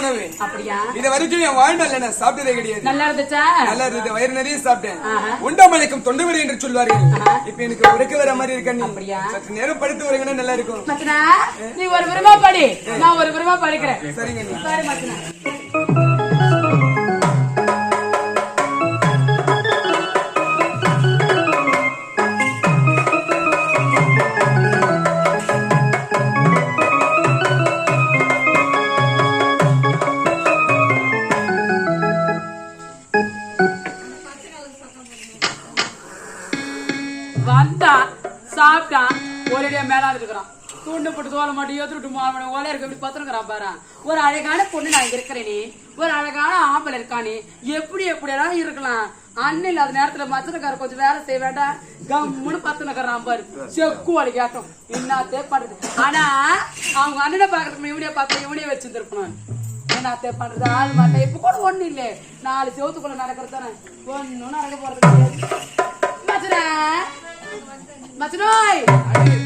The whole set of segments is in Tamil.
உணவு. அப்படியா? இது வரைக்கும் என் வாழ்நாள்ல நான் சாப்பிட்டதே கிடையாது. நல்லா இருந்துச்சா? நல்லா இருந்தது. வயிறு நிறைய சாப்பிட்டேன். உண்டாமலைக்கும் தொண்டு வரை என்று சொல்வார்கள். இப்ப எனக்கு உறக்க வர மாதிரி இருக்க நீ? அப்படியா? சற்று நேரம் படுத்து வரீங்கன்னா நல்லா இருக்கும். நீ ஒரு விரும்பா படி நான் ஒரு விரும்பா படிக்கிறேன் சரிங்க சரி மச்சனா. இருக்கிறான் துண்டு போட்டு தோலை மாட்டி ஏத்துட்டு மாவன ஓலையா இருக்க இப்படி பத்திரங்கிறான் பாரு. ஒரு அழகான பொண்ணு நான் இங்க இருக்கிறேனே ஒரு அழகான ஆம்பளை இருக்கானே எப்படி எப்படி எல்லாம் இருக்கலாம்? அண்ணன் இல்லாத நேரத்துல மச்சனக்கார கொஞ்சம் வேலை செய்ய வேண்டாம். கம்முன்னு பத்து நகர்றான் பாரு. செக்கு வழி கேட்டோம். என்னத்தே பண்றது ஆனா அவங்க அண்ணனை பாக்குறதுக்கு இவனே பார்த்து இவனே வச்சிருந்திருப்பான் என்னத்தே பண்றது ஆள் மாட்டேன் இப்ப கூட ஒண்ணு இல்ல. நாலு செவத்துக்குள்ள நடக்கிறது தானே. ஒன்னும் நடக்க போறது கிடையாது. மச்சனா. மச்சனோய்.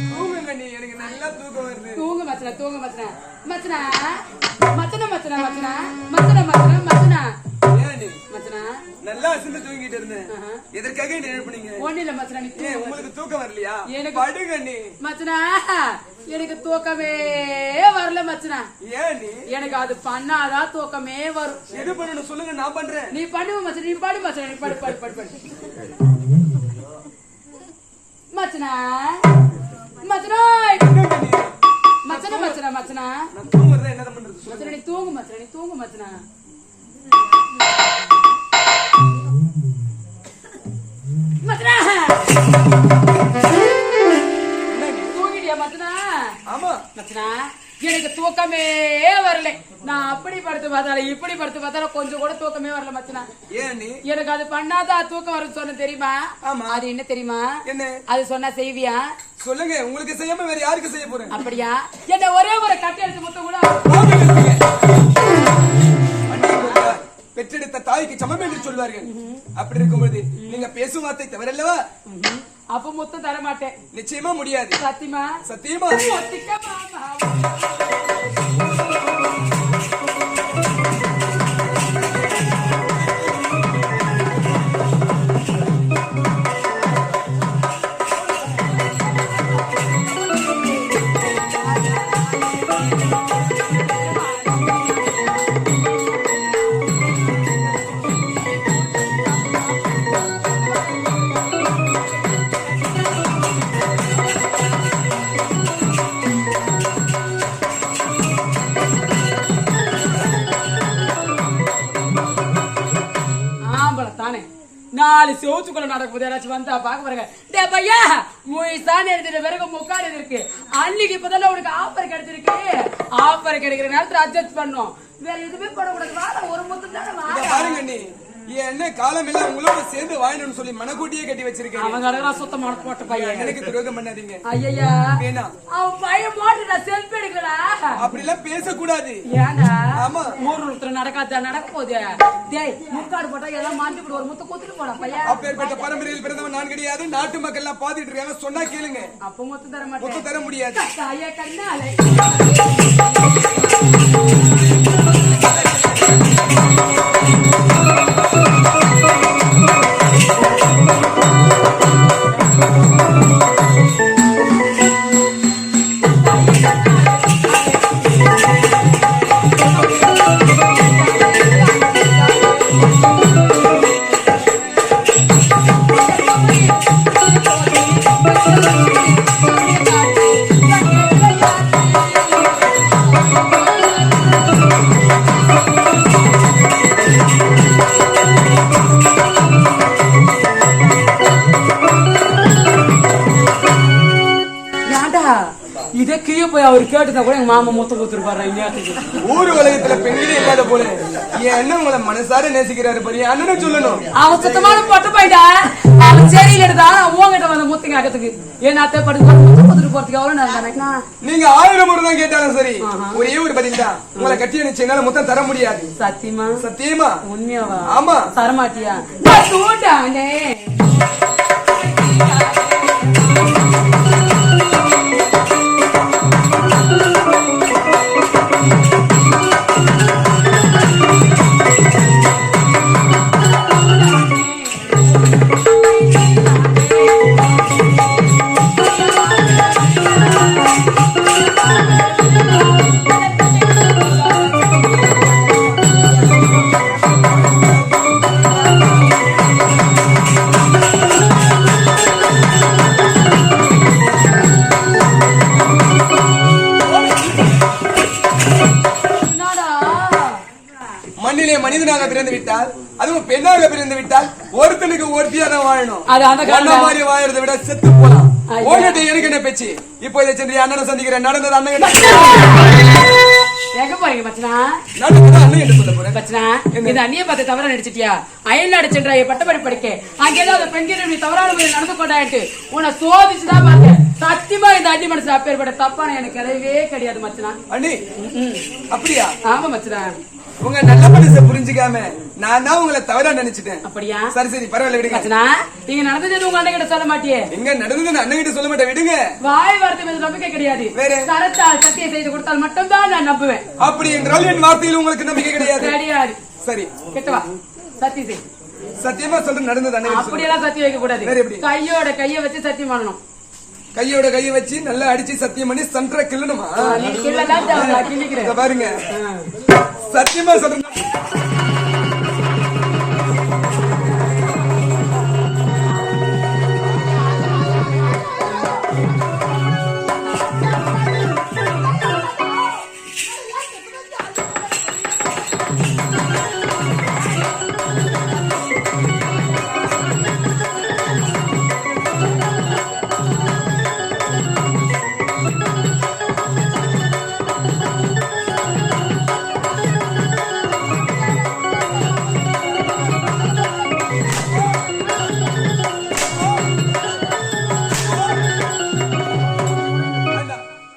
மச்சனா தூங்கு மச்சனா. மச்சனா மச்சனா மச்சனா மச்சனா. மச்சனா மச்சனா மச்சனா. மச்சனா. நல்லா அசந்து தூங்கிட்டு இருந்தேன். எதற்காக என்ன எழுப்புனீங்க? ஒண்ணு இல்ல மச்சனா நீ உங்களுக்கு தூக்கம் வரலையா? எனக்கு- படுங்க நீ. மச்சனா எனக்கு தூக்கமே வரல மச்சனா. ஏன் நீ? எனக்கு அது பண்ணாதான் தூக்கமே வரும். எது பண்ணணும் சொல்லுங்க நான் பண்றேன். நீ பண்ணுவ மச்சனா நீ பாடு மச்சனா நீ பாடு பாடு பாடு பாடு. மச்சனா. மச்சனா மச்சனா? நான் தூங்குறதா என்ன பண்றது? மச்சனா நீ தூங்கு மச்சனா நீ தூங்கு மச்சனா. மச்சனா! தூங்கிட்டியா மச்சனா? ஆமா. மச்சனா எனக்கு தூக்கமே வரல. நான் அப்படி படுத்து பார்த்தாலும் இப்படி படுத்து பார்த்தாலும் கொஞ்சம் கூட தூக்கமே வரல மச்சனா. எனக்கு அது பண்ணாதான் தூக்கம் வரும்னு சொன்ன தெரியுமா. அது என்ன தெரியுமா? என்ன? அது சொன்னா செய்வியா? சொல்லுங்க உங்களுக்கு செய்யாம வேற யாருக்கு செய்ய போறேன்? அப்படியா? என்ன ஒரே ஒரு கட்டை எடுத்து முத்த கூட? பெற்றெடுத்த தாய்க்கு சமம் என்று சொல்வார்கள். அப்படி இருக்கும்போது நீங்க பேசும் வார்த்தை தவறல்லவா? அப்ப முத்தம் தர மாட்டேன் நிச்சயமா முடியாது. சத்தியமா? சத்தியமா. நாலு செவத்துக்குள்ள நடக்கும்போது யாராச்சும் வந்தா பாக்க பாருங்க. டே பையா முயசான் எழுதின பிறகு முக்காடு இருக்கு. அன்னைக்கு இப்பதானே உனக்கு ஆஃபர் கிடைச்சிருக்கு. ஆஃபர் கிடைக்கிற நேரத்துல அட்ஜஸ்ட் பண்ணும். வேற எதுவுமே பண்ணக்கூடாது. வாழ ஒரு மொத்தம் தானே பாருங்க நீ. என்ன காலம் எல்லாம் உங்களோட சேர்ந்து வாழணும்னு சொல்லி மனக்கூட்டியே கட்டி வச்சிருக்கேன் அவங்க அழகா சுத்தமான போட்ட பையன் எனக்கு. துரோகம் பண்ணாதீங்க. ஐயா வேணாம் அவன் பையன் நான் செல்ஃபி எடுக்கலா அப்படி எல்லாம் பேசக்கூடாது. ஏன்டா? ஆமா. ஊர் ஒருத்தர் நடக்காதா? நடக்க போகுது. டேய் முக்காடு போட்டா எல்லாம் மாட்டி போடு ஒரு முத்த குத்துட்டு போடா பையன். அப்பேற்பட்ட பரம்பரையில் பிறந்தவன் நான் கிடையாது. நாட்டு மக்கள் எல்லாம் பாத்துட்டு இருக்காங்க. சொன்னா கேளுங்க. அப்ப முத்து தர மாட்டேன். தர முடியாது. ஐயா கண்ணாலே. இதே கீழே போய் அவர் கேட்டுதா கூட எங்க மாமா முத்தம் கொடுத்துருப்பாரு இந்நேரத்துக்கு ஊர் உலகத்துல பெண்களே இல்லாத போல. என் அண்ணன் உங்களை மனசார நேசிக்கிறாரு பாரு என் அண்ணனும் சொல்லணும். அவன் சுத்தமான பொட்டு போயிட்டா அவன் சரியில்லை எடுத்தான் உங்ககிட்ட வந்து முத்துங்க அக்கத்துக்கு ஏன் அத்தை படுத்து முத்தம் கொடுத்துட்டு போறதுக்கு எவ்வளவு நேரம் தானேண்ணா? நீங்க ஆயிரம் முறை தான் கேட்டாலும் சரி. ஒரே ஒரு பதில் தான் உங்களை கட்டி அனுப்பிச்சு என்னால மொத்தம் தர முடியாது. சத்தியமா? சத்தியமா? உண்மையாவா? ஆமா. தரமாட்டியா? நான் அதுவும் பெண்ணாக பிறந்து விட்டால் ஒருத்தனுக்கு ஒருத்தியா தான் வாழணும். அது அந்த மாதிரி வாழறதை விட செத்து போலாம். ஓடிட்டு எனக்கு என்ன பேச்சு? இப்போ இதை சென்று அண்ணனை சந்திக்கிறேன். நடந்தது அண்ணன் கிட்ட எங்க போறீங்க மச்சனா நடந்தது அண்ணன் என்ன சொல்ல போறேன் மச்சனா இந்த அந்நிய பார்த்து தவறா நடிச்சிட்டியா? அயல்நாடு சென்றாய பட்டப்படி படிக்க. அங்க ஏதாவது பெண்கள் தவறான முறையில் நடந்து கொண்டாயிட்டு உன்னை சோதிச்சுதான் பார்த்தேன். சத்தியமா இந்த அடி மனசு அப்பேற்பட்ட தப்பான எனக்கு கிடையவே கிடையாது மச்சனா. அண்ணி. அப்படியா? ஆமா மச்சனா. உங்க நல்ல மனசை புரிஞ்சுக்காம நான் தான் உங்களை தவறா நினைச்சிட்டேன். அப்படியா? சரி சரி பரவாயில்ல விடுங்க. நீங்க நடந்தது உங்க அண்ணன் கிட்ட சொல்ல மாட்டியே? எங்க நடந்தது அண்ணன் கிட்ட சொல்ல மாட்டேன் விடுங்க. வாய் வார்த்தை மீது நம்பிக்கை கிடையாது. வேற? சரத்தால் சத்தியம் செய்து கொடுத்தால் மட்டும்தான் நான் நம்புவேன். அப்படி என்றால் என் வார்த்தையில் உங்களுக்கு நம்பிக்கை கிடையாது. கிடையாது. சரி. கெட்டவா சத்தியம் செய். சத்தியமா சொல்ற நடந்தது அண்ணன் சொல்லுங்க. அப்படியெல்லாம் சத்தியம் வைக்க கூடாது? கையோட கைய வச்சு சத்தியம் பண்ணணும். கையோட கையை வச்சு நல்லா அடிச்சு சத்தியம் பண்ணி சன்ற கிள்ளணுமா? பாருங்க. சத்தியமா சொல்றேன்.